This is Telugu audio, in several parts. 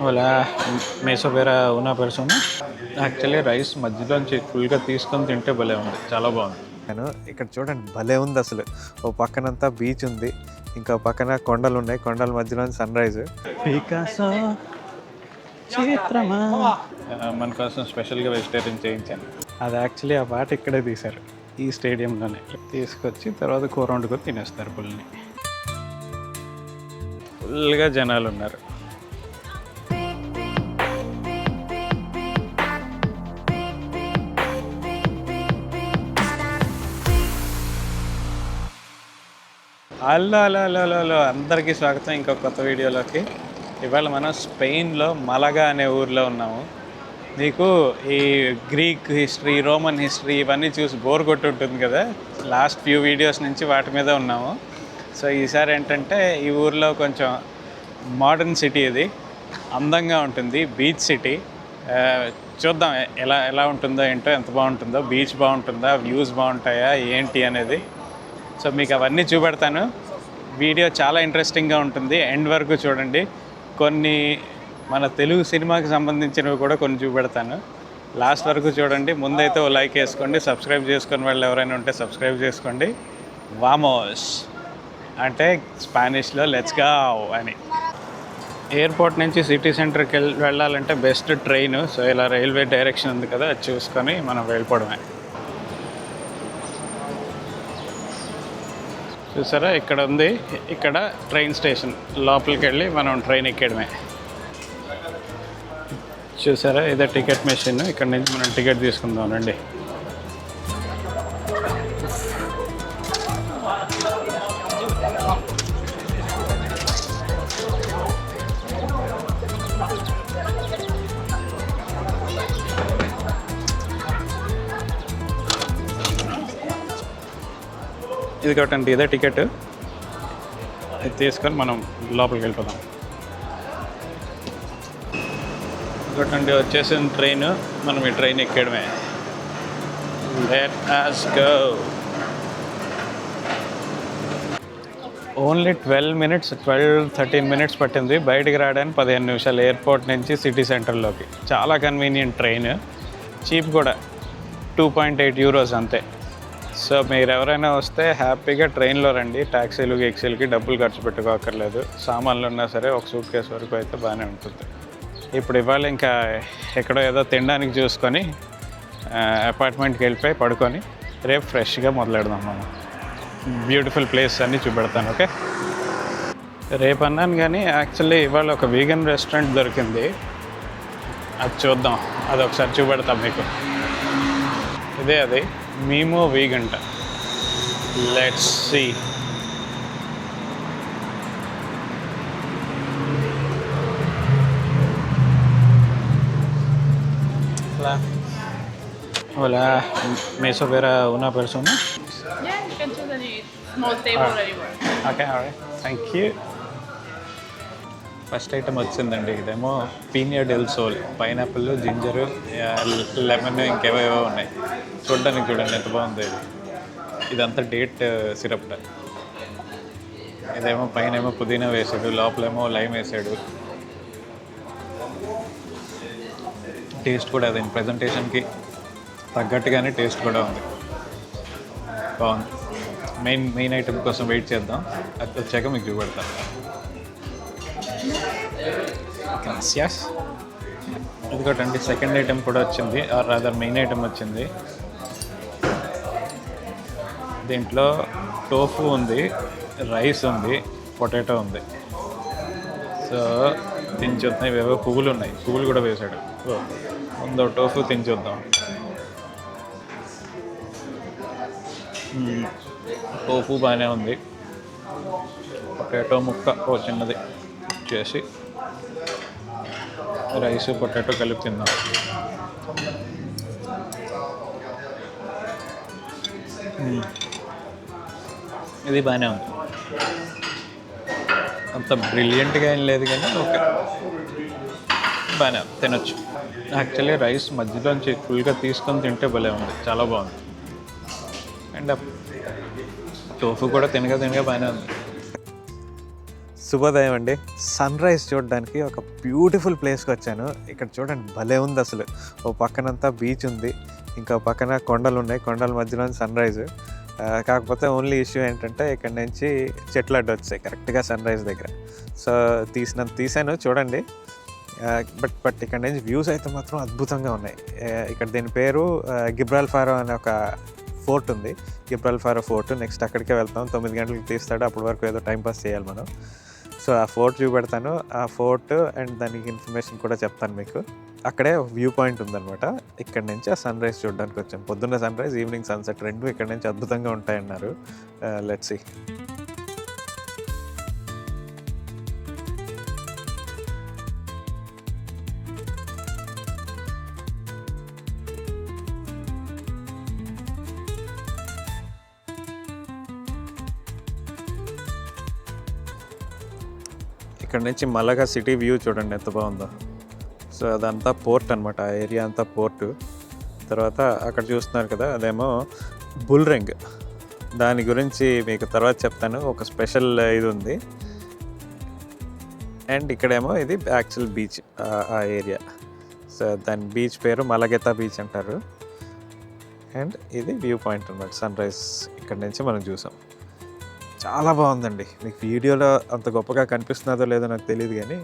Hola, me sobera una persona. Actually rice మధ్యలోంచి ఫుల్గా తీసుకొని తింటే భలే ఉంది. చాలా బాగుంది. నేను ఇక్కడ చూడండి భలే ఉంది అసలు. ఓ పక్కనంతా బీచ్ ఉంది. ఇంకా పక్కన కొండలు ఉన్నాయి. కొండల మధ్యలో సన్ రైజ్ పికాసో చిత్రమా? మన కోసం స్పెషల్గా వెజిటేరియన్ చేయించాను. అది యాక్చువల్లీ ఆ పాట ఇక్కడే తీశారు. ఈ స్టేడియంలోనే. తీసుకొచ్చి తర్వాత కూర వండుకొని తినేస్తారు పుల్ని. ఫుల్గా జనాలు ఉన్నారు. హలో హలో హలో హలో అందరికీ స్వాగతం ఇంకో కొత్త వీడియోలోకి. ఇవాళ మనం స్పెయిన్లో మలగా అనే ఊర్లో ఉన్నాము. మీకు ఈ గ్రీక్ హిస్టరీ రోమన్ హిస్టరీ ఇవన్నీ చూసి బోర్ కొట్టి ఉంటుంది కదా. లాస్ట్ ఫ్యూ వీడియోస్ నుంచి వాటి మీద ఉన్నాము. సో ఈసారి ఏంటంటే ఈ ఊర్లో కొంచెం మోడర్న్ సిటీ ఇది. అందంగా ఉంటుంది బీచ్ సిటీ. చూద్దాం ఎలా ఎలా ఉంటుందో ఏంటో ఎంత బాగుంటుందో బీచ్ బాగుంటుందా వ్యూస్ బాగుంటాయా ఏంటి అనేది సో మీకు అవన్నీ చూపెడతాను. వీడియో చాలా ఇంట్రెస్టింగ్గా ఉంటుంది. ఎండ్ వరకు చూడండి. కొన్ని మన తెలుగు సినిమాకి సంబంధించినవి కూడా కొన్ని చూపెడతాను. లాస్ట్ వరకు చూడండి. ముందైతే ఓ లైక్ వేసుకోండి. సబ్స్క్రైబ్ చేసుకుని వాళ్ళు ఎవరైనా ఉంటే సబ్స్క్రైబ్ చేసుకోండి. వామోస్. అంటే స్పానిష్లో లెట్స్ గావ్ అని. ఎయిర్పోర్ట్ నుంచి సిటీ సెంటర్కి వెళ్ళి వెళ్ళాలంటే బెస్ట్ ట్రైన్. సో ఇలా రైల్వే డైరెక్షన్ ఉంది కదా అది చూసుకొని మనం వెళ్ళిపోవడమే. చూసారా? ఇక్కడ ఉంది. ఇక్కడ ట్రైన్ స్టేషన్. లోపలికి వెళ్ళి మనం ట్రైన్ ఎక్కడమే చూసారా? ఇదే టికెట్ మెషిన్. ఇక్కడ నుంచి మనం టికెట్ తీసుకుందాం రండి. వితౌట్ ఒకటండి ఇదే టికెట్. తీసుకొని మనం లోపలికి వెళ్ళిపోదాం. ఇంకోటండి వచ్చేసిన ట్రైన్. మనం ఈ train ఎక్కడమే. Let us go only twelve minutes twelve thirteen minutes పట్టింది. బయటికి రావడానికి పదిహేను నిమిషాలు. ఎయిర్పోర్ట్ నుంచి సిటీ సెంటర్లోకి చాలా కన్వీనియంట్ ట్రైన్. చీప్ కూడా. టూ పాయింట్ ఎయిట్ యూరోస్ అంతే. సో మీరు ఎవరైనా వస్తే హ్యాపీగా ట్రైన్లో రండి. ట్యాక్సీలు ఎక్సీలకి డబ్బులు ఖర్చు పెట్టుకోకర్లేదు. సామాన్లు ఉన్నా సరే ఒక సూట్ కేసు వరకు అయితే బాగానే ఉంటుంది. ఇప్పుడు ఇవాళ ఇంకా ఎక్కడో ఏదో తినడానికి చూసుకొని అపార్ట్మెంట్కి వెళ్ళిపోయి పడుకొని రేపు ఫ్రెష్గా మొదలెడదాం మనం బ్యూటిఫుల్ ప్లేస్ అన్నీ చూపెడతాను ఓకే? రేపు అన్నాను కానీ యాక్చువల్లీ ఇవాళ ఒక వీగన్ రెస్టారెంట్ దొరికింది. అది చూద్దాం. అది ఒకసారి చూపెడతాం మీకు. ఇదే అది. Mimo Veganta. Let's see. Hola. Hola, may sobra una persona? Yeah, you can choose any small table ah. anywhere. Okay, alright. Thank you. First item వచ్చిందండి. ఇదేమో పీనియా డెల్ సోల్ పైనాపిల్ జింజరు లెమన్ ఇంకేవేవో ఉన్నాయి. చూడడానికి చూడండి ఎంత బాగుంది ఇది. ఇదంతా డేట్ సిరప్ ఇదేమో పైన ఏమో పుదీనా వేసాడు లోపలేమో లైమ్ వేసాడు. టేస్ట్ కూడా అదే ప్రజెంటేషన్కి తగ్గట్టుగానే టేస్ట్ కూడా ఉంది. బాగుంది. మెయిన్ మెయిన్ ఐటమ్ కోసం వెయిట్ చేద్దాం. అది వచ్చాక మీకు చూపెడతాను. గ్రాసియాస్ ఇదిగోటండి సెకండ్ ఐటమ్ కూడా వచ్చింది ఆర్ అదర్ మెయిన్ ఐటమ్ వచ్చింది. దీంట్లో టోఫు ఉంది రైస్ ఉంది పొటాటో ఉంది. సో తిని చూద్దాం ఇవేవో పువ్వులు ఉన్నాయి. పువ్వులు కూడా వేశాడు. ముందో టోఫు తిని చూద్దాం టోఫు hmm, బాగానే ఉంది. పొటాటో ముక్క ఓ చిన్నది. చేసి రైస్ పొటాటో కలిపి తిందాం. ఇది బాగానే ఉంది. అంత బ్రిలియంట్గా ఏం లేదు కానీ ఓకే. బాగానే తినొచ్చు. యాక్చువల్లీ రైస్ మధ్యలోంచి ఫుల్గా తీసుకొని తింటే భలే ఉంది. చాలా బాగుంది. అండ్ టోఫు కూడా తినగా తినగా బాగానే ఉంది. శుభోదయం అండి. సన్ రైజ్ చూడడానికి ఒక బ్యూటిఫుల్ ప్లేస్కి వచ్చాను. ఇక్కడ చూడండి భలే ఉంది అసలు. ఓ పక్కనంతా బీచ్ ఉంది. ఇంకా పక్కన కొండలు ఉన్నాయి. కొండల మధ్యలో సన్ రైజ్. కాకపోతే ఓన్లీ ఇష్యూ ఏంటంటే ఇక్కడ నుంచి చెట్లు అడ్డు వచ్చాయి. కరెక్ట్గా సన్ రైజ్ దగ్గర. సో తీసినంత తీసాను చూడండి. బట్ బట్ ఇక్కడ నుంచి వ్యూస్ అయితే మాత్రం అద్భుతంగా ఉన్నాయి. ఇక్కడ దీని పేరు గిబ్రాల్ ఫారో అనే ఒక ఫోర్ట్ ఉంది. గిబ్రాల్ ఫారో ఫోర్ట్. నెక్స్ట్ అక్కడికే వెళ్తాం. తొమ్మిది గంటలకు తీస్తాడు. అప్పటి వరకు ఏదో టైం పాస్ చేయాలి మనం. సో ఆ ఫోర్ట్ చూపెడతాను. ఆ ఫోర్ట్ అండ్ దానికి ఇన్ఫర్మేషన్ కూడా చెప్తాను మీకు. అక్కడే వ్యూ పాయింట్ ఉందన్నమాట. ఇక్కడ నుంచి ఆ సన్ రైజ్ చూడడానికి వచ్చాం పొద్దున్న సన్ రైజ్ ఈవినింగ్ సన్సెట్ రెండు ఇక్కడ నుంచి అద్భుతంగా ఉంటాయన్నారు. లెట్స్ ఇక్కడ నుంచి మలగా సిటీ వ్యూ చూడండి ఎంత బాగుందో. సో అదంతా పోర్ట్ అనమాట ఆ ఏరియా అంతా పోర్టు. తర్వాత అక్కడ చూస్తున్నారు కదా అదేమో బుల్ రింగ్ దాని గురించి మీకు తర్వాత చెప్తాను. ఒక స్పెషల్ ఇది ఉంది. అండ్ ఇక్కడేమో ఇది యాక్చువల్ బీచ్ ఆ ఏరియా. సో దాని బీచ్ పేరు మలగెతా బీచ్ అంటారు. అండ్ ఇది వ్యూ పాయింట్ అనమాట సన్ రైజ్ ఇక్కడ నుంచి మనం చూసాం. చాలా బాగుందండి. మీకు వీడియోలో అంత గొప్పగా కనిపిస్తున్నదో లేదో నాకు తెలియదు కానీ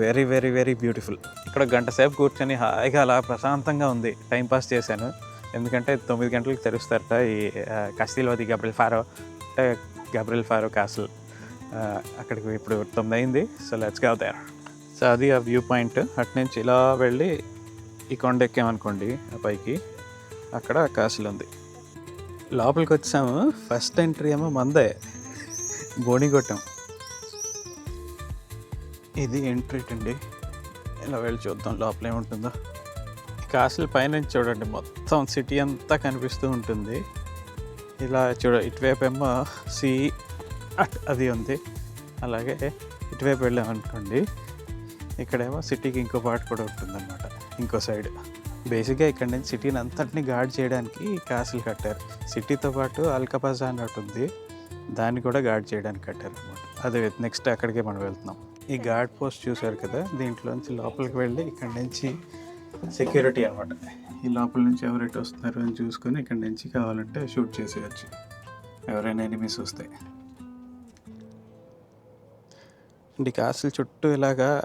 వెరీ వెరీ వెరీ బ్యూటిఫుల్. ఇక్కడ గంట సేపు కూర్చొని హాయిగా అలా ప్రశాంతంగా ఉంది. టైంపాస్ చేశాను. ఎందుకంటే తొమ్మిది గంటలకు తెరుస్తారట ఈ కస్తీలోది గబ్రిల్ ఫారో అంటే గబ్రిల్ ఫారో క్యాసిల్ అక్కడికి ఇప్పుడు తొమ్మిది అయింది. So let's go there so అది ఆ వ్యూ పాయింట్. అటు నుంచి ఇలా వెళ్ళి ఈ కొండ ఎక్కామనుకోండి ఆ పైకి. అక్కడ క్యాసిల్ ఉంది. లోపలికి వచ్చాము. ఫస్ట్ ఎంట్రీ ఏమో మందే. బోని కొట్టాం ఇది ఎంట్రీట్ అండి ఇలా వెళ్ళి చూద్దాం లోపల ఏముంటుందో. కాసుల పైనుంచి చూడండి మొత్తం సిటీ అంతా కనిపిస్తూ ఉంటుంది. ఇలా చూడ ఇటువైపు ఏమో సీ అట్ అది ఉంది. అలాగే ఇటువైపు వెళ్ళామనుకోండి ఇక్కడేమో సిటీకి ఇంకో పార్ట్ కూడా ఉంటుందన్నమాట ఇంకో సైడ్. బేసిక్గా ఇక్కడ నుంచి సిటీని అంతటిని గార్డ్ చేయడానికి కాసులు కట్టారు. సిటీతో పాటు అల్కపాజా అని ఒకటి ఉంది. దాన్ని కూడా గార్డ్ చేయడానికి కట్టారు అనమాట అదే నెక్స్ట్ అక్కడికే మనం వెళ్తున్నాం. ఈ గార్డ్ పోస్ట్ చూశారు కదా దీంట్లోంచి లోపలికి వెళ్ళి ఇక్కడ నుంచి సెక్యూరిటీ అనమాట ఈ లోపల నుంచి ఎవరైతే వస్తున్నారు అని చూసుకొని ఇక్కడ నుంచి కావాలంటే షూట్ చేసేయచ్చు. ఎవరైనా ఎనిమిస్ వస్తాయి అండ్ ఈ కాసుల చుట్టూ ఇలాగా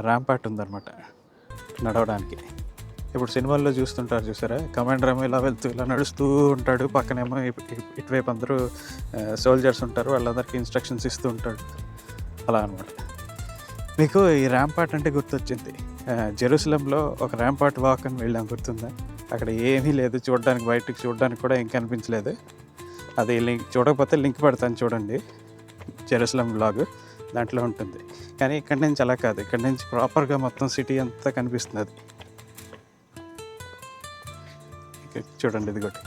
ర్యాంపాట్ ఉందన్నమాట. నడవడానికి. ఇప్పుడు సినిమాల్లో చూస్తుంటారు చూసారా? కమాండర్ ఏమో ఇలా వెళ్తూ ఇలా నడుస్తూ ఉంటాడు. పక్కనేమో ఇటు- ఇటువైపు అందరూ సోల్జర్స్ ఉంటారు. వాళ్ళందరికీ ఇన్స్ట్రక్షన్స్ ఇస్తూ ఉంటాడు. అలా అనమాట మీకు ఈ ర్యాంపాట్ అంటే గుర్తొచ్చింది. జెరూసలంలో ఒక ర్యాంపాట్ వాక్ అని వెళ్ళాం. గుర్తుందా? అక్కడ ఏమీ లేదు. చూడడానికి బయటకు చూడడానికి కూడా ఏం కనిపించలేదు. అది లింక్ చూడకపోతే లింక్ పెడతాను చూడండి. జెరూసలం బ్లాగ్ దాంట్లో ఉంటుంది. కానీ ఇక్కడ నుంచి అలా కాదు. ఇక్కడ నుంచి ప్రాపర్గా మొత్తం సిటీ అంతా కనిపిస్తుంది అది. చూడండి ఇది కూడా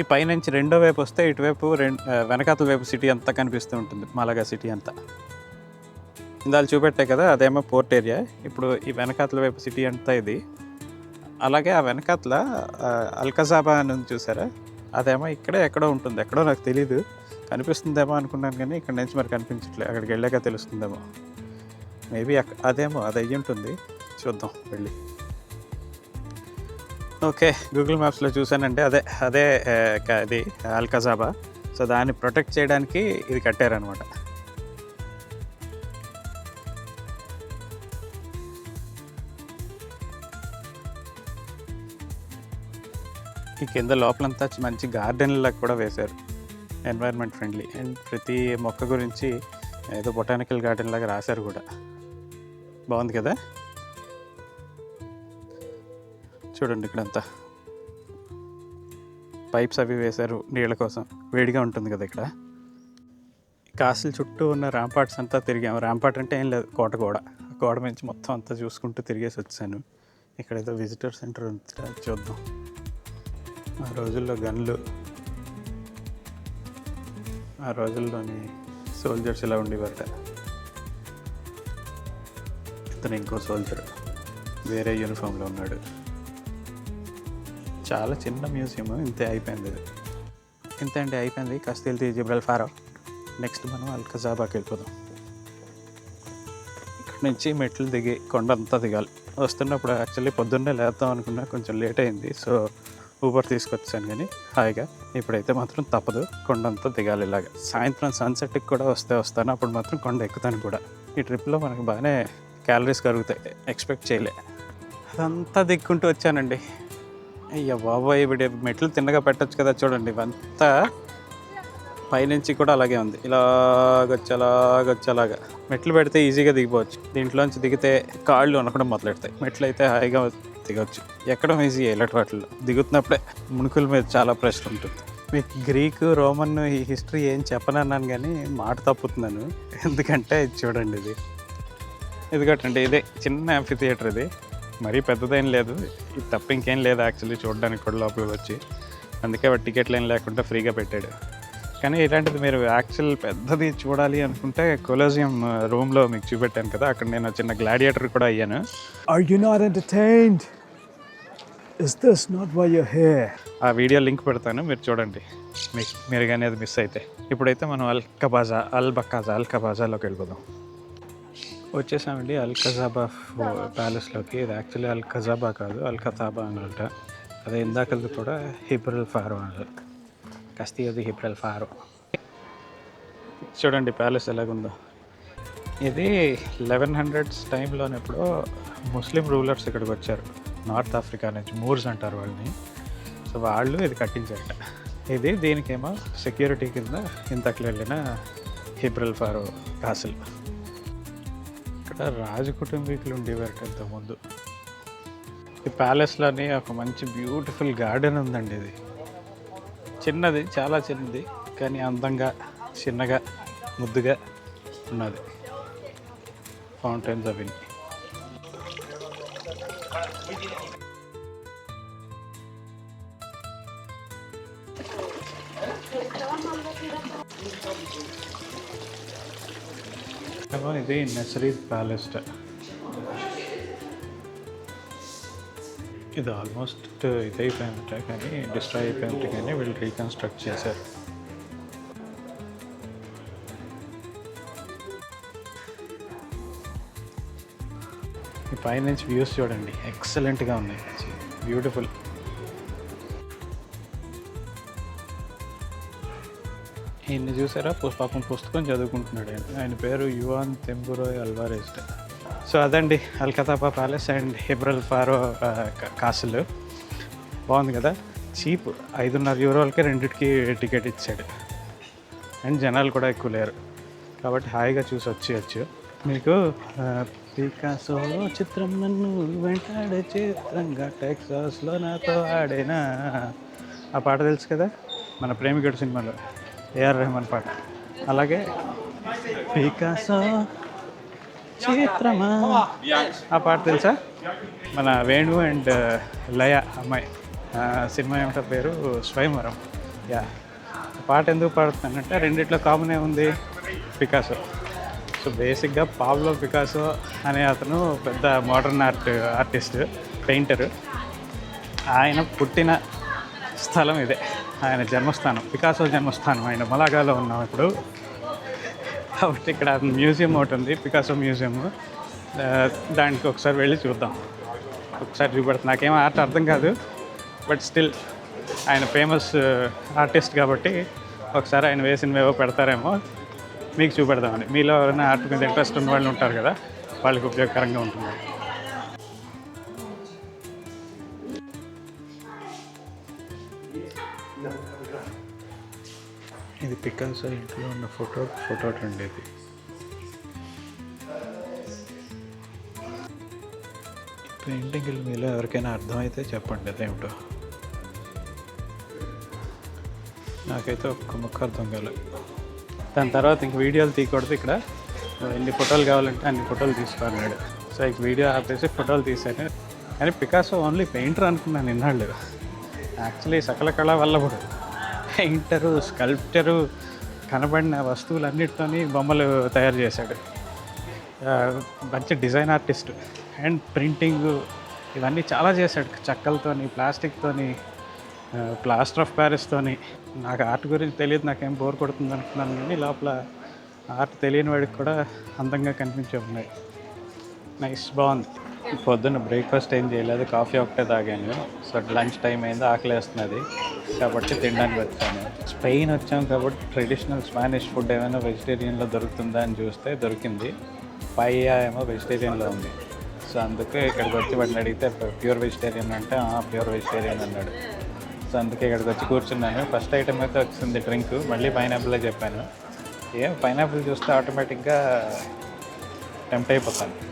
ఈ పైనుంచి రెండో వైపు వస్తే ఇటువైపు రెండు వెనకాతల వైపు సిటీ అంతా కనిపిస్తూ ఉంటుంది మాలగా సిటీ అంతా. ఇందాలు చూపెట్టే కదా అదేమో పోర్ట్ ఏరియా. ఇప్పుడు ఈ వెనకాతల వైపు సిటీ అంతా ఇది. అలాగే ఆ వెనకాతల అల్కజాబా అని చూసారా? అదేమో ఇక్కడే ఎక్కడో ఉంటుంది ఎక్కడో నాకు తెలియదు కనిపిస్తుందేమో అనుకున్నాను కానీ ఇక్కడ నుంచి మరి కనిపించట్లేదు అక్కడికి వెళ్ళాక తెలుస్తుందేమో. మేబీ అదేమో అది అయ్యి ఉంటుంది చూద్దాం వెళ్ళి. ఓకే గూగుల్ మ్యాప్స్లో చూసానంటే అదే అదే క- ఇది అల్కజాబా సో దాన్ని ప్రొటెక్ట్ చేయడానికి ఇది కట్టారనమాట. ఈ కింద లోపలంతా మంచి గార్డెన్లకు కూడా వేశారు. Environment friendly. అండ్ ప్రతి మొక్క గురించి ఏదో బొటానికల్ గార్డెన్ లాగా రాశారు కూడా. బాగుంది కదా? చూడండి ఇక్కడంతా. పైప్స్ అవి వేశారు నీళ్ళ కోసం. వేడిగా ఉంటుంది కదా ఇక్కడ. కాసుల చుట్టూ ఉన్న ర్యాంపాట్స్ అంతా తిరిగాము ర్యాంపాట్ అంటే ఏం లేదు కోట గోడ. గోడ నుంచి మొత్తం అంతా చూసుకుంటూ తిరిగేసి వచ్చాను. ఇక్కడ ఏదో విజిటర్ సెంటర్ ఉంది. చూద్దాం. ఆ రోజుల్లో గన్లు. ఆ రోజుల్లోని సోల్జర్స్ ఇలా ఉండేవారట. ఇతను ఇంకో సోల్జర్ వేరే యూనిఫామ్లో ఉన్నాడు. చాలా చిన్న మ్యూజియం ఇంతే అయిపోయింది. ఇంతే అండి అయిపోయింది. కస్తీల్ జిబ్రల్ ఫారో. నెక్స్ట్ మనం అల్కజాబాకి వెళ్ళిపోదాం. ఇక్కడ నుంచి మెట్లు దిగి కొండంతా దిగాలి. వస్తున్నప్పుడు యాక్చువల్లీ పొద్దున్నే లేద్దాం అనుకున్నా కొంచెం లేట్ అయింది. సో ఊబర్ తీసుకొచ్చాను కానీ హాయిగా ఇప్పుడైతే మాత్రం తప్పదు. కొండంతా దిగాలి ఇలాగ. సాయంత్రం సన్సెట్కి కూడా వస్తే వస్తాను. అప్పుడు మాత్రం కొండ ఎక్కుతాను కూడా. ఈ ట్రిప్లో మనకు బాగానే క్యాలరీస్ కరుగుతాయి. ఎక్స్పెక్ట్ చేయలే. అదంతా దిక్కుంటూ వచ్చానండి. అయ్యా బాబోయ్ ఇప్పుడు మెట్లు తిన్నగా పెట్టచ్చు కదా చూడండి ఇవంతా పైనుంచి కూడా అలాగే ఉంది. ఇలాగొచ్చి అలాగొచ్చి అలాగా మెట్లు పెడితే ఈజీగా దిగిపోవచ్చు. దీంట్లోంచి దిగితే కాళ్ళు వనకడం మొదలెడతాయి. మెట్లు అయితే హాయిగా దిగవచ్చు ఎక్కడం ఈజీ ఇలాంటి వాటిల్లో. దిగుతున్నప్పుడే మునుకుల మీద చాలా ప్రెషర్ ఉంటుంది. మీకు గ్రీకు రోమన్ ఈ హిస్టరీ ఏం చెప్పనన్నాను కానీ మాట తప్పుతున్నాను. ఎందుకంటే ఇది చూడండి ఇది. ఇదిగోటండి ఇదే చిన్న యాంఫీ థియేటర్ ఇది. మరీ పెద్దదేం లేదు. ఇది తప్ప ఇంకేం లేదు యాక్చువల్లీ చూడడానికి కూడా లోపలికి వచ్చి. అందుకే టికెట్లు ఏం లేకుండా ఫ్రీగా పెట్టాడు. కానీ ఇలాంటిది మీరు యాక్చువల్ పెద్దది చూడాలి అనుకుంటే కొలోజియం రూమ్లో మీకు చూపెట్టాను కదా. అక్కడ నేను చిన్న గ్లాడియేటర్ కూడా అయ్యాను. Are you not entertained? Is this not why you're here? ఆ వీడియో లింక్ పెడతాను మీరు చూడండి. మీకు మీరు కానీ అది మిస్ అయితే. ఇప్పుడైతే మనం అల్ కబాజా అల్ బకాజా అల్ కబాజాలోకి వెళ్ళిపోదాం. వచ్చేసామండి అల్ ఖజాబా ప్యాలెస్లోకి. ఇది యాక్చువల్లీ అల్ ఖజాబా కాదు అల్ ఖతాబా అనమాట అదే ఇందాకది కూడా హిబ్రల్ ఫారో అన్నారు. కస్తీయది హిబ్రల్ ఫారో. చూడండి ప్యాలెస్ ఎలాగుందో. ఇది లెవెన్ హండ్రెడ్స్ టైంలోనే ఎప్పుడో ముస్లిం రూలర్స్ ఇక్కడికి వచ్చారు. నార్త్ ఆఫ్రికా నుంచి మూర్స్ అంటారు వాళ్ళని. సో వాళ్ళు ఇది కట్టించారట. ఇది దీనికేమో సెక్యూరిటీ కింద ఇంతకు వెళ్ళిన హిబ్రల్ ఫారో కాసిల్. ఇక్కడ రాజు కుటుంబీకులు ఉండేవారట ఇంతకుముందు ఈ ప్యాలెస్లోని ఒక మంచి బ్యూటిఫుల్ గార్డెన్ ఉందండి ఇది. చిన్నది చాలా చిన్నది కానీ అందంగా చిన్నగా ముద్దుగా ఉన్నది. ఫౌంటైన్స్ అవి ఇది నసరీద్ ప్యాలెస్ట్. ఇది ఆల్మోస్ట్ ఇదైపోయిందట కానీ డిస్ట్రాయ్ అయిపోయింది కానీ వీళ్ళు రీకన్స్ట్రక్ట్ చేశారు. ఈ పైనుంచి వ్యూస్ చూడండి ఎక్సలెంట్గా ఉన్నాయి. బ్యూటిఫుల్. ఈయన్ని చూసారా? పు- పాపం పుస్తకం చదువుకుంటున్నాడు ఆయన. ఆయన పేరు యువాన్ తెంబురోయ్ అల్వారేజ్ సో అదండి Alcazaba palace and Gibralfaro ఆ, కాసులు బాగుంది కదా? చీప్ ఐదున్నర యూరోలకే రెండింటికి టికెట్ ఇచ్చాడు. అండ్ జనాలు కూడా ఎక్కువ లేరు. కాబట్టి హాయిగా చూసి వచ్చేయచ్చు. మీకు ఆ, పికాసో చిత్రం నన్ను వెంటాడే చిత్రంగా టెక్సాస్లో నాతో ఆడేనా? ఆ పాట తెలుసు కదా? మన ప్రేమికుడు సినిమాలో. ఏఆర్ రెహమాన్ పాట. అలాగే పికాసో చిత్రమా? ఆ పాట తెలుసా? మన వేణు అండ్ లయ అమ్మాయి. సినిమా ఏమిటో పేరు? స్వయంవరం. యా. పాట ఎందుకు పాడుతున్నానంటే రెండిట్లో కామన్ ఉంది. పికాసో. సో బేసిక్గా పాబ్లో పికాసో అనే అతను పెద్ద మోడర్న్ ఆర్ట్ ఆర్టిస్ట్ పెయింటరు. ఆయన పుట్టిన స్థలం ఇదే. ఆయన జన్మస్థానం పికాసో జన్మస్థానం ఆయన మలాగాలో ఉన్నాం ఇప్పుడు. కాబట్టి ఇక్కడ మ్యూజియం ఒకటి ఉంది పికాసో మ్యూజియం. దానికి ఒకసారి వెళ్ళి చూద్దాం. ఒకసారి చూపెడతా నాకేం ఆర్ట్ అర్థం కాదు. బట్ స్టిల్ ఆయన ఫేమస్ ఆర్టిస్ట్ కాబట్టి ఒకసారి ఆయన వేసినవేవో పెడతారేమో. మీకు చూపెడదామని. మీలో ఎవరైనా ఆర్ట్ మీద ఇంట్రెస్ట్ ఉన్న వాళ్ళు ఉంటారు కదా వాళ్ళకి ఉపయోగకరంగా ఉంటుంది. ఇది పికాసో ఇంట్లో ఉన్న ఫోటో ఫోటో అండి ఇది పెయింటింగ్ మీలో ఎవరికైనా అర్థమైతే చెప్పండి అదేమిటో. నాకైతే ఒక్క ముక్క అర్థం కాలేదు దాని తర్వాత ఇంక వీడియోలు తీయకూడదు ఇక్కడ. ఎన్ని ఫోటోలు కావాలంటే అన్ని ఫోటోలు తీసుకున్నాడు సో ఇక వీడియో ఆపేసి ఫోటోలు తీసాను కానీ పికాసో ఓన్లీ పెయింటర్ అనుకున్నాను ఇన్నాళ్ళు. యాక్చువల్లీ సకల కళ వల్ల కూడా. పెయింటరు స్కల్ప్టరు కనబడిన వస్తువులన్నిటితోని బొమ్మలు తయారు చేశాడు. మంచి డిజైన్ ఆర్టిస్ట్. అండ్ ప్రింటింగ్ ఇవన్నీ చాలా చేశాడు. చెక్కలతోని ప్లాస్టిక్తోని ప్లాస్టర్ ఆఫ్ ప్యారిస్తోని. నాకు ఆర్ట్ గురించి తెలియదు నాకేం బోర్ కొడుతుంది అనుకున్నాను కానీ లోపల ఆర్ట్ తెలియని వాడికి కూడా అందంగా కనిపించే ఉన్నాయి. నైస్ బాగుంది. పొద్దున్న బ్రేక్ఫాస్ట్ ఏం చేయలేదు కాఫీ ఒకటే తాగాను. సో లంచ్ టైం అయింది ఆకలి వేస్తున్నది కాబట్టి తినడానికి వచ్చాను. స్పెయిన్ వచ్చాం కాబట్టి ట్రెడిషనల్ స్పానిష్ ఫుడ్ ఏమైనా వెజిటేరియన్లో దొరుకుతుందా అని చూస్తే దొరికింది. పైయా ఏమో వెజిటేరియన్లో ఉంది. సో అందుకే ఇక్కడికి వచ్చి వాటిని అడిగితే ప్యూర్ వెజిటేరియన్ అంటే ప్యూర్ వెజిటేరియన్ అన్నాడు. సో అందుకే ఇక్కడికి వచ్చి కూర్చున్నాను. ఫస్ట్ ఐటమ్ అయితే వచ్చింది డ్రింక్. మళ్ళీ పైనాపిలే చెప్పాను. ఏం పైనాపిల్ చూస్తే ఆటోమేటిక్గా టెంప్ట్ అయిపోతాను.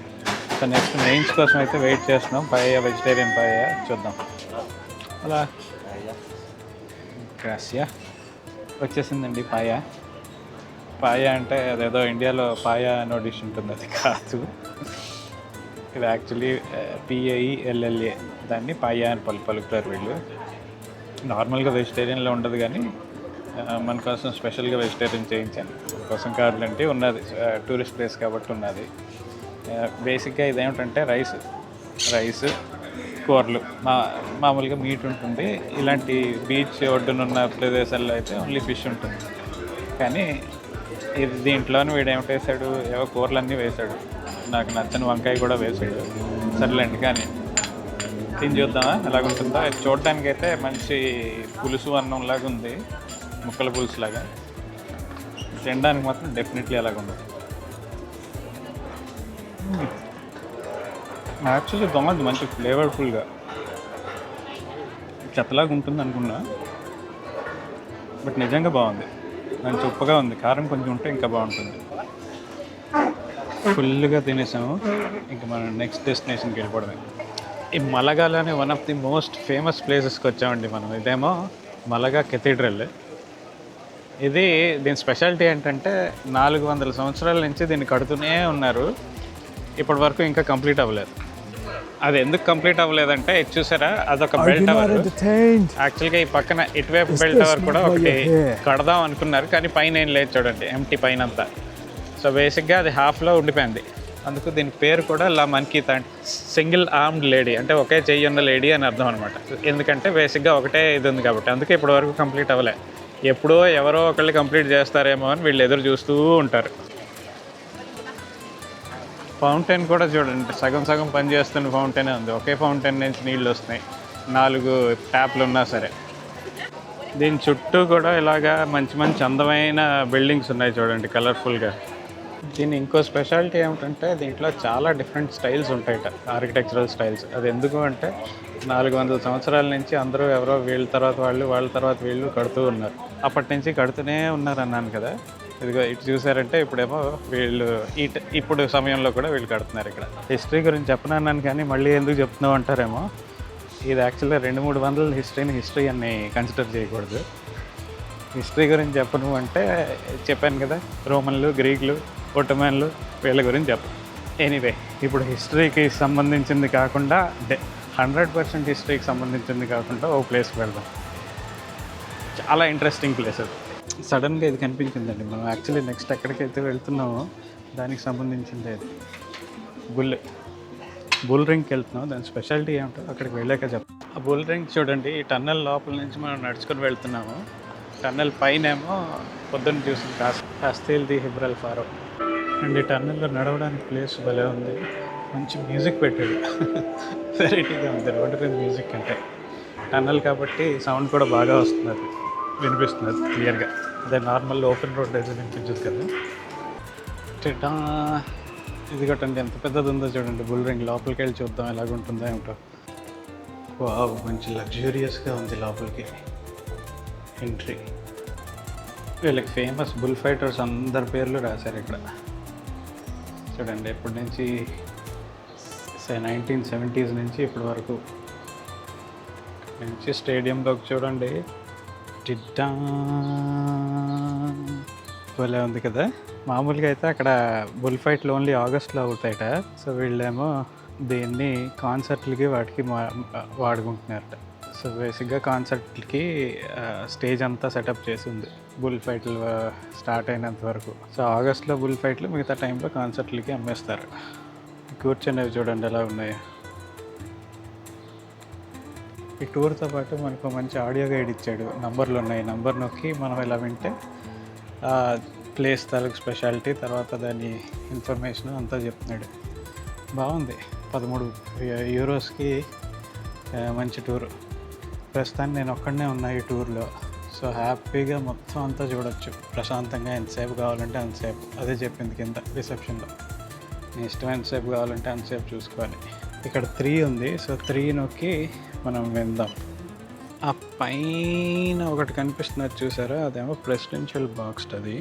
సో నెక్స్ట్ మెయిన్స్ కోసం అయితే వెయిట్ చేస్తున్నాం. పాయ వెజిటేరియన్ పాయ చూద్దాం. అలా. గ్రాసియా వచ్చేసిందండి పాయ. పాయ అంటే అదేదో ఇండియాలో పాయ అనో డిష్ ఉంటుంది. అది కాదు. ఇది యాక్చువల్లీ పిఐఎల్ఎల్ఏ uh, దాన్ని పాయ అని పలు పలుకుతారు వీళ్ళు. నార్మల్గా వెజిటేరియన్లో ఉండదు కానీ uh, మన కోసం స్పెషల్గా వెజిటేరియన్ చేయించాను. మన కోసం కావాలంటే ఉన్నది. Uh, టూరిస్ట్ ప్లేస్ కాబట్టి ఉన్నది. బేసిక్గా ఇదేమిటంటే రైస్ రైస్ కూరలు. మా మామూలుగా మీట్ ఉంటుంది. ఇలాంటి బీచ్ ఒడ్డునున్న ప్రదేశాల్లో అయితే ఓన్లీ ఫిష్ ఉంటుంది. కానీ ఇది దీంట్లోనే వీడు ఏమిటి వేసాడు? ఏవో కూరలన్నీ వేసాడు. నాకు నచ్చని వంకాయ కూడా వేసాడు. సర్లేండి కానీ తిని చూద్దామా? ఎలాగుంటుందో. ఉంటుందో చూడడానికి అయితే మంచి పులుసు అన్నం లాగా ఉంది. ముక్కల పులుసు లాగా తినడానికి మాత్రం డెఫినెట్లీ అలాగ ఉండదు యాక్చువల్లీ బాగుంది మంచి ఫ్లేవర్ఫుల్గా. చెత్తలాగా ఉంటుంది అనుకున్నా. బట్ నిజంగా బాగుంది. మంచి ఉప్పగా ఉంది. కారం కొంచెం ఉంటే ఇంకా బాగుంటుంది. ఫుల్గా తినేసాము. ఇంకా మనం నెక్స్ట్ డెస్టినేషన్కి వెళ్ళిపోవడమే. ఈ మలగాలోనే one of the most famous ప్లేసెస్కి వచ్చామండి మనం. ఇదేమో మలగా కెథీడ్రల్ ఇది దీని స్పెషాలిటీ ఏంటంటే నాలుగు వందల సంవత్సరాల నుంచి దీన్ని కడుతూనే ఉన్నారు. ఇప్పటి వరకు ఇంకా కంప్లీట్ అవ్వలేదు. అది ఎందుకు కంప్లీట్ అవ్వలేదంటే చూసారా? అదొక Are bell you not tower? యాక్చువల్గా ఈ పక్కన ఇటువైపు Is బెల్ this టవర్ కూడా ఒకటి? కడదాం అనుకున్నారు కానీ పైన ఏం లేదు చూడండి ఎంటీ పైన అంతా. సో బేసిక్గా అది హాఫ్లో ఉండిపోయింది. అందుకు దీని పేరు కూడా లా మన్కీత్ అంటే సింగిల్ ఆర్మ్డ్ లేడీ అంటే ఒకే చెయ్యి ఉన్న లేడీ అని అర్థం అనమాట. ఎందుకంటే బేసిక్గా ఒకటే ఇది ఉంది కాబట్టి అందుకే ఇప్పటి వరకు కంప్లీట్ అవ్వలే. ఎప్పుడో ఎవరో ఒకళ్ళు కంప్లీట్ చేస్తారేమో అని వీళ్ళు ఎదురు చూస్తూ ఉంటారు. ఫౌంటైన్ కూడా చూడండి. సగం సగం పని చేస్తున్న ఫౌంటైనే ఉంది. ఒకే ఫౌంటైన్ నుంచి నీళ్ళు వస్తున్నాయి. నాలుగు ట్యాప్లు ఉన్నా సరే. దీని చుట్టూ కూడా ఇలాగా మంచి మంచి అందమైన బిల్డింగ్స్ ఉన్నాయి చూడండి కలర్ఫుల్గా. దీని ఇంకో స్పెషాలిటీ ఏమిటంటే దీంట్లో చాలా డిఫరెంట్ స్టైల్స్ ఉంటాయట. Architectural styles. అది ఎందుకు అంటే నాలుగు వందల సంవత్సరాల నుంచి అందరూ ఎవరో వీళ్ళ తర్వాత వాళ్ళు వాళ్ళ తర్వాత వీళ్ళు కడుతూ ఉన్నారు. అప్పటి నుంచి కడుతూనే ఉన్నారు అన్నాను కదా. ఇదిగో ఇటు చూసారంటే ఇప్పుడేమో వీళ్ళు ఇట్ ఇప్పుడు సమయంలో కూడా వీళ్ళు కడుతున్నారు ఇక్కడ. హిస్టరీ గురించి చెప్పనన్నాను కానీ మళ్ళీ ఎందుకు చెప్తున్నావు అంటారేమో? ఇది యాక్చువల్గా రెండు మూడు వందల హిస్టరీని హిస్టరీ అని కన్సిడర్ చేయకూడదు. హిస్టరీ గురించి చెప్పను అంటే చెప్పాను కదా రోమన్లు గ్రీకులు ఒటమన్లు వీళ్ళ గురించి చెప్పు ఎనీవే ఇప్పుడు హిస్టరీకి సంబంధించింది కాకుండా హండ్రెడ్ పర్సెంట్ హిస్టరీకి సంబంధించింది కాకుండా ఓ ప్లేస్కి వెళ్దాం. చాలా ఇంట్రెస్టింగ్ ప్లేస్ అది. సడన్గా ఇది కనిపించిందండి. మనం యాక్చువల్లీ నెక్స్ట్ ఎక్కడికైతే వెళ్తున్నామో దానికి సంబంధించింది అది. బుల్ బుల్ రింగ్కి వెళ్తున్నాం. దాని స్పెషాలిటీ ఏమిటో అక్కడికి వెళ్ళాక చెప్తాం. ఆ బుల్ రింగ్ చూడండి ఈ టన్నెల్ లోపల నుంచి మనం నడుచుకొని వెళ్తున్నాము. టన్నెల్ పైన ఏమో పొద్దున్న చూసిన కాస్ castle the Gibralfaro. And ఈ టన్నెల్లో నడవడానికి ప్లేస్ భలే ఉంది. మంచి మ్యూజిక్ పెట్టాడు. వెరైటీగా ఉంది. రోడ్డు మీద మ్యూజిక్ అంటే టన్నెల్ కాబట్టి సౌండ్ కూడా బాగా వస్తుంది వినిపిస్తుంది క్లియర్గా. అదే నార్మల్ ఓపెన్ రోడ్ అయితే వినిపించదు కదా. టిటా ఇది కొట్టండి ఎంత పెద్దది ఉందో చూడండి. బుల్ రింగ్ లోపలికి వెళ్ళి చూద్దాం ఎలాగుంటుందో ఏమిటో. వావ్ మంచి లగ్జూరియస్గా ఉంది లోపలికి. ఎంట్రీ వీళ్ళకి ఫేమస్ బుల్ ఫైటర్స్ అందరి పేర్లు రాశారు ఇక్కడ. చూడండి ఎప్పటి నుంచి నైన్టీన్ సెవెంటీస్ నుంచి ఇప్పటి వరకు. నుంచి స్టేడియంలోకి చూడండి. భలే ఉంది కదా. మామూలుగా అయితే అక్కడ బుల్ ఫైట్లు ఓన్లీ ఆగస్ట్లో అవుతాయట. సో వీళ్ళేమో దీన్ని కాన్సర్ట్లకి వాటికి మా- వాడుకుంటున్నారట. సో బేసిక్గా కాన్సర్ట్కి స్టేజ్ అంతా సెటప్ చేసింది బుల్ ఫైట్లు స్టార్ట్ అయినంత వరకు. సో ఆగస్ట్లో బుల్ ఫైట్లు మిగతా టైంలో కాన్సర్ట్లకి అమ్మేస్తారు. కూర్చునేవి చూడండి ఎలా ఉన్నాయో. ఈ టూర్తో పాటు మనకు మంచి ఆడియో గైడ్ ఇచ్చాడు. నంబర్లు ఉన్నాయి. నంబర్ నొక్కి మనం ఇలా వింటే ఆ ప్లేస్ తాలూకు స్పెషాలిటీ తర్వాత దాని ఇన్ఫర్మేషన్ అంతా చెప్తున్నాడు. బాగుంది. పదమూడు యూరోస్కి మంచి టూర్. ప్రస్తుతాన్ని నేను ఒక్కడనే ఉన్నా ఈ టూర్లో. సో హ్యాపీగా మొత్తం అంతా చూడొచ్చు. ప్రశాంతంగా ఎంతసేపు కావాలంటే అంతసేపు. అదే చెప్పింది కింద రిసెప్షన్లో. నీ ఇష్టం ఎంతసేపు కావాలంటే అంతసేపు చూసుకోవాలి. ఇక్కడ త్రీ ఉంది. సో త్రీ నొక్కి మనం విందాం. ఆ పైన ఒకటి కనిపిస్తున్నది చూసారా? అదేమో ప్రెసిడెన్షియల్ బాక్స్ అది.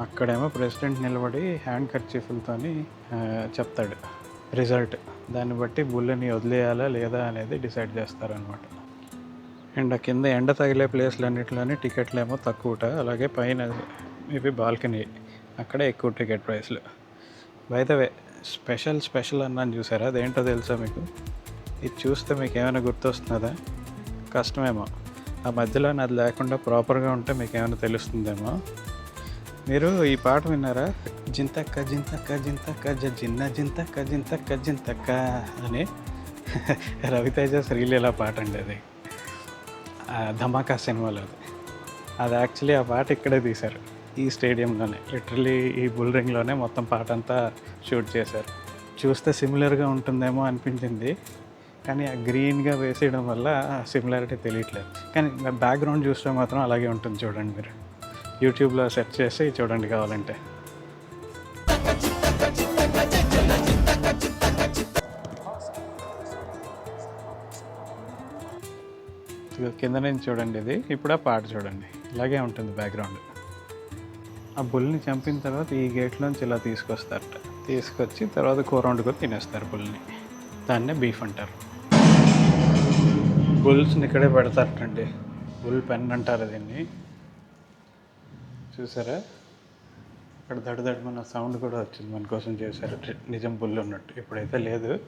అక్కడేమో ప్రెసిడెంట్ నిలబడి హ్యాండ్ కర్చీఫులతో చెప్తాడు. రిజల్ట్ దాన్ని బట్టి బుల్లని వదిలేయాలా లేదా అనేది డిసైడ్ చేస్తారనమాట అండ్ ఆ కింద ఎండ తగిలే ప్లేస్లన్నింటిలోనే టికెట్లు ఏమో తక్కువట. అలాగే పైన ఇవి బాల్కనీ. అక్కడే ఎక్కువ టికెట్ ప్రైస్లు వే స్పెషల్ స్పెషల్ అన్నాను చూసారా? అదేంటో తెలుసా మీకు? ఇది చూస్తే మీకు ఏమైనా గుర్తొస్తున్నదా కష్టమేమో. ఆ మధ్యలో అది లేకుండా ప్రాపర్గా ఉంటే మీకు ఏమైనా తెలుస్తుందేమో? మీరు ఈ పాట విన్నారా? జింతక్క జింతక్క జింతక్క జ జిన్న జింతక్క జింతక్క జింతక్క అని. రవితేజ శ్రీలీల పాట అండి అది. ఆ ధమాకా సినిమాలో అది. అది యాక్చువల్లీ ఆ పాట ఇక్కడే తీశారు. ఈ స్టేడియంలోనే లిటరలీ ఈ బుల్ రింగ్లోనే మొత్తం పాట అంతా షూట్ చేశారు. చూస్తే సిమిలర్గా ఉంటుందేమో అనిపించింది. కానీ ఆ గ్రీన్గా వేసేయడం వల్ల సిమిలారిటీ తెలియట్లేదు. కానీ బ్యాక్గ్రౌండ్ చూస్తే మాత్రం అలాగే ఉంటుంది చూడండి మీరు. యూట్యూబ్లో సెర్చ్ చేసి చూడండి కావాలంటే. కింద నుంచి చూడండి ఇది. ఇప్పుడు ఆ పాట చూడండి. ఇలాగే ఉంటుంది బ్యాక్గ్రౌండ్. ఆ బుల్ని చంపిన తర్వాత ఈ గేట్లోంచి ఇలా తీసుకొస్తారట. తీసుకొచ్చి తర్వాత కూర వండుకొని తినేస్తారు బుల్ని దాన్నే బీఫ్ అంటారు. బుల్స్ని ఇక్కడే పెడతారటండి. బుల్ పెన్ అంటారు దీన్ని. చూసారా? అక్కడ దడదడ సౌండ్ కూడా వచ్చింది మన కోసం చేశారు. నిజం బుల్ ఉన్నట్టు. ఇప్పుడైతే లేదు.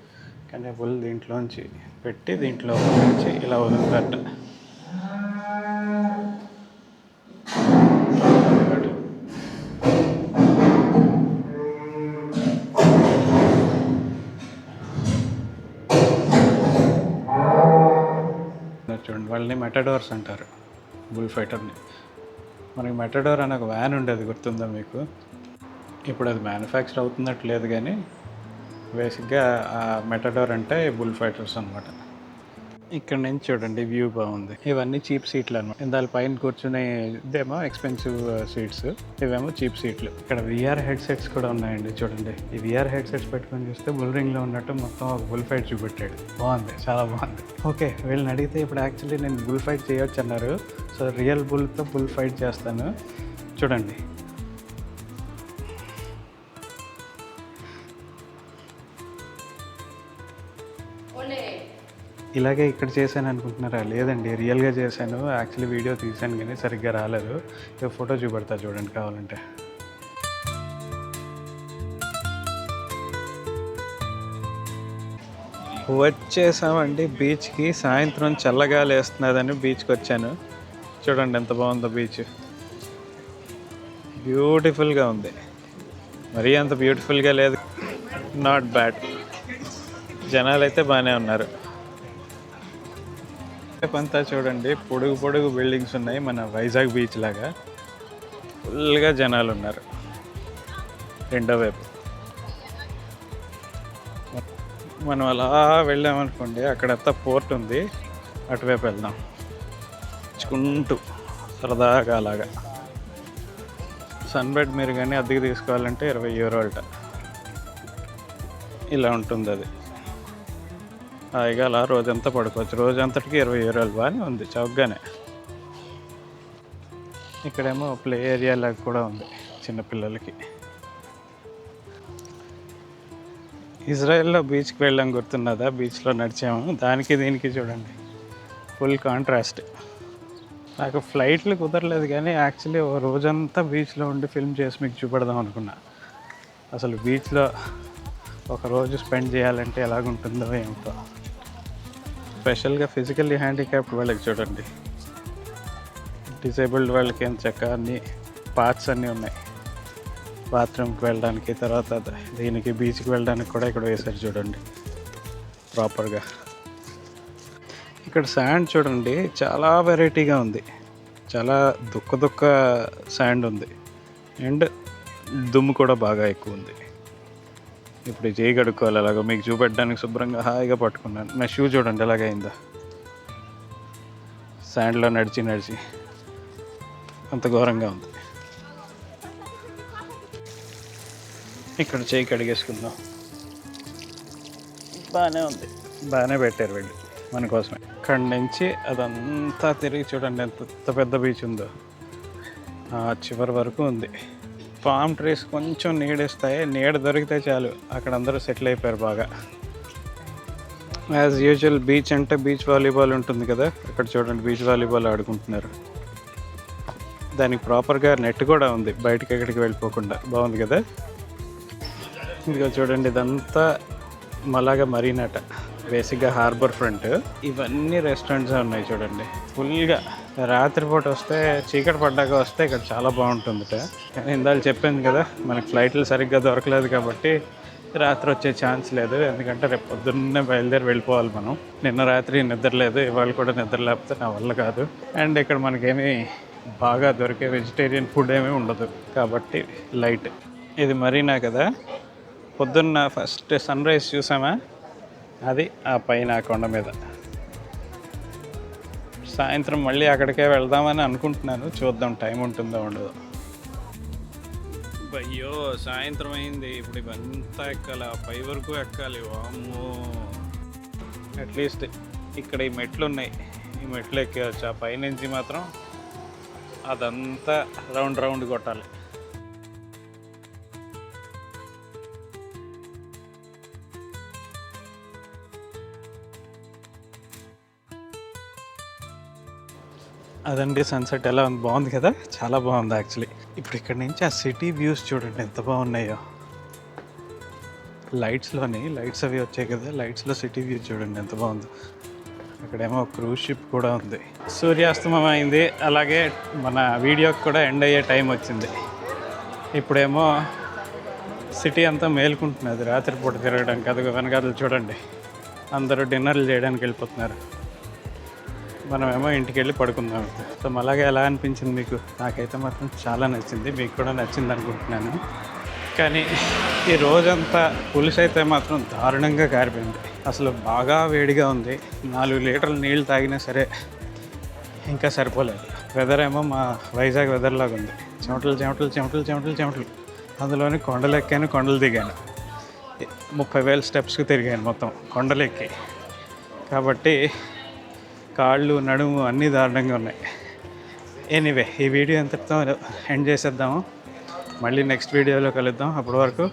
కానీ ఆ బుల్ దీంట్లోంచి పెట్టి దీంట్లో నుంచి ఇలా వదులుతారట. వాళ్ళని మెటడోర్స్ అంటారు బుల్ ఫైటర్ని మనకి మెటడోర్ అనే ఒక వ్యాన్ ఉండేది గుర్తుందా మీకు? ఇప్పుడు అది మ్యానుఫ్యాక్చర్ అవుతున్నట్టు లేదు కానీ బేసిక్గా మెటడోర్ అంటే బుల్ ఫైటర్స్ అనమాట ఇక్కడ నుంచి చూడండి వ్యూ బాగుంది. ఇవన్నీ చీప్ సీట్లు అనమాట దాని పైన కూర్చునే ఇదేమో ఎక్స్పెన్సివ్ సీట్స్ uh, ఇవేమో చీప్ సీట్లు ఇక్కడ విఆర్ హెడ్ సెట్స్ కూడా ఉన్నాయండి చూడండి. ఈ విఆర్ హెడ్ సెట్స్ పెట్టుకొని చూస్తే బుల్ రింగ్లో ఉన్నట్టు మొత్తం ఒక బుల్ ఫైట్ చూపెట్టాడు. బాగుంది చాలా బాగుంది. ఓకే వీళ్ళని అడిగితే ఇప్పుడు యాక్చువల్లీ నేను బుల్ ఫైట్ చేయొచ్చు అన్నారు సో రియల్ బుల్తో బుల్ ఫైట్ చేస్తాను. చూడండి. ఇలాగే ఇక్కడ చేశాను అనుకుంటున్నారా? లేదండి రియల్గా చేశాను. యాక్చువల్లీ వీడియో తీశాను కానీ సరిగ్గా రాలేదు. ఇక ఫోటో చూపెడతా చూడండి కావాలంటే. వచ్చేసామండి బీచ్కి. సాయంత్రం చల్లగా లేస్తున్నదని బీచ్కి వచ్చాను. చూడండి ఎంత బాగుందో బీచ్. బ్యూటిఫుల్గా ఉంది. మరీ అంత బ్యూటిఫుల్గా లేదు. Not bad. జనాలు అయితే బాగానే ఉన్నారు. అంతా చూడండి పొడుగు పొడుగు బిల్డింగ్స్ ఉన్నాయి మన వైజాగ్ బీచ్ లాగా. ఫుల్గా జనాలు ఉన్నారు రెండో వైపు. మనం అలా వెళ్ళామనుకోండి అక్కడంతా పోర్ట్ ఉంది. అటువైపు వెళ్దాం. చుకుంటూ సరదాగా అలాగా. సన్ బెడ్ మీరు కానీ అద్దెకి తీసుకోవాలంటే ఇరవై యూరోలట. ఇలా ఉంటుంది అది హాయిగా అలా రోజంతా పడుకోవచ్చు. రోజంతటికి ఇరవై యూరోలు బాగానే ఉంది చౌకగానే. ఇక్కడేమో ప్లే ఏరియా లాగా కూడా ఉంది చిన్నపిల్లలకి ఇజ్రాయెల్లో బీచ్కి వెళ్ళాం గుర్తున్నదా? బీచ్లో నడిచాము. దానికి దీనికి చూడండి. Full contrast. నాకు ఫ్లైట్లు కుదరలేదు కానీ యాక్చువల్లీ ఓ రోజంతా బీచ్లో ఉండి ఫిల్మ్ చేసి మీకు చూపెడదాం అనుకున్నా. అసలు బీచ్లో ఒకరోజు స్పెండ్ చేయాలంటే ఎలాగుంటుందో ఏమిటో. స్పెషల్గా ఫిజికల్లీ హ్యాండిక్యాప్డ్ వాళ్ళకి చూడండి. డిసేబుల్డ్ వాళ్ళకి ఏం చక్క అన్ని పార్ట్స్ అన్నీ ఉన్నాయి. బాత్రూమ్కి వెళ్ళడానికి తర్వాత దీనికి బీచ్కి వెళ్ళడానికి కూడా ఇక్కడ వేశారు చూడండి. ప్రాపర్గా. ఇక్కడ శాండ్ చూడండి చాలా వెరైటీగా ఉంది. చాలా దుక్క దుక్క శాండ్ ఉంది. అండ్ దుమ్ము కూడా బాగా ఎక్కువ ఉంది. ఇప్పుడు చేయి కడుక్కోవాలి అలాగో మీకు చూపెట్టడానికి శుభ్రంగా హాయిగా పట్టుకున్నాను. నా షూ చూడండి ఎలాగైందో శాండ్లో నడిచి నడిచి. అంత ఘోరంగా ఉంది. ఇక్కడ చేయి కడిగేసుకుందాం. బాగానే ఉంది. బాగానే పెట్టారు వీళ్ళు మన కోసమే. ఇక్కడ నుంచి అదంతా తిరిగి చూడండి ఎంత ఎంత పెద్ద బీచ్ ఉందో. ఆ చివరి వరకు ఉంది. పామ్ ట్రీస్ కొంచెం నీడేస్తాయి. నీడ దొరికితే చాలు. అక్కడ అందరూ సెటిల్ అయిపోయారు బాగా. యాజ్ యూజువల్ బీచ్ అంటే బీచ్ వాలీబాల్ ఉంటుంది కదా. ఇక్కడ చూడండి బీచ్ వాలీబాల్ ఆడుకుంటున్నారు. దానికి ప్రాపర్గా నెట్ కూడా ఉంది. బయటకి ఎక్కడికి వెళ్ళిపోకుండా. బాగుంది కదా? ఇదిగో చూడండి ఇదంతా మలాగా మరీనాట. బేసిక్గా హార్బర్ ఫ్రంట్ ఇవన్నీ రెస్టారెంట్స్ ఉన్నాయి చూడండి. ఫుల్గా రాత్రిపూట వస్తే చీకటి పడ్డాక వస్తే ఇక్కడ చాలా బాగుంటుందిట. కానీ ఇందాక చెప్పింది కదా మనకి ఫ్లైట్లు సరిగ్గా దొరకలేదు కాబట్టి రాత్రి వచ్చే ఛాన్స్ లేదు. ఎందుకంటే రేపు పొద్దున్నే బయలుదేరి వెళ్ళిపోవాలి మనం. నిన్న రాత్రి నిద్ర లేదు ఇవాళ కూడా నిద్ర లేకపోతే నా వల్ల కాదు. అండ్ ఇక్కడ మనకేమీ బాగా దొరికే వెజిటేరియన్ ఫుడ్ ఏమీ ఉండదు. కాబట్టి లైట్ ఇది మరీనా కదా? పొద్దున్న ఫస్ట్ సన్ రైజ్ చూసామా? అది ఆ పైన కొండ మీద. సాయంత్రం మళ్ళీ అక్కడికే వెళ్దామని అనుకుంటున్నాను. చూద్దాం టైం ఉంటుందో ఉండదో. అయ్యో సాయంత్రం అయింది. ఇప్పుడు ఇవంతా ఎక్కాలి? ఆ పై వరకు ఎక్కాలి. వామ్మో. అట్లీస్ట్ ఇక్కడ ఈ మెట్లు ఉన్నాయి ఈ మెట్లు ఎక్కేయచ్చు? ఆ పైనుంచి మాత్రం అదంతా రౌండ్ రౌండ్ కొట్టాలి. అదండి సన్సెట్ ఎలా ఉంది? బాగుంది కదా? చాలా బాగుంది యాక్చువల్లీ ఇప్పుడు ఇక్కడ నుంచి ఆ సిటీ వ్యూస్ చూడండి ఎంత బాగున్నాయో. లైట్స్లోని లైట్స్ అవి వచ్చాయి కదా లైట్స్లో సిటీ వ్యూ చూడండి ఎంత బాగుందో. అక్కడేమో క్రూజ్ షిప్ కూడా ఉంది. సూర్యాస్తమం అయింది అలాగే మన వీడియోకి కూడా ఎండ్ అయ్యే టైం వచ్చింది. ఇప్పుడేమో సిటీ అంతా మేల్కుంటున్నది రాత్రిపూట తిరగడానికి అది వెనకాతలు చూడండి. అందరూ డిన్నర్లు చేయడానికి వెళ్ళిపోతున్నారు. మనమేమో ఇంటికి వెళ్ళి పడుకుందాం. సో అలాగే ఎలా అనిపించింది మీకు? నాకైతే మాత్రం చాలా నచ్చింది. మీకు కూడా నచ్చింది అనుకుంటున్నాను. కానీ ఈ రోజంతా పులుసు అయితే మాత్రం దారుణంగా కారిపోయింది అసలు బాగా వేడిగా ఉంది. నాలుగు లీటర్ల నీళ్ళు తాగినా సరే ఇంకా సరిపోలేదు. వెదర్ ఏమో మా వైజాగ్ వెదర్ లాగా ఉంది. చెమటలు చెమటలు చెమటలు చెమటలు చెమటలు. అందులోని కొండలు ఎక్కాను కొండలు దిగాను. ముప్పై వేల స్టెప్స్కి తిరిగాను మొత్తం కొండలు ఎక్కి కాబట్టి కాళ్ళు నడుము అన్నీ దారుణంగా ఉన్నాయి. ఎనీవే ఈ వీడియో ఎంతటితో ఎండ్ చేసేద్దాము. మళ్ళీ నెక్స్ట్ వీడియోలో కలుద్దాం. అప్పటి వరకు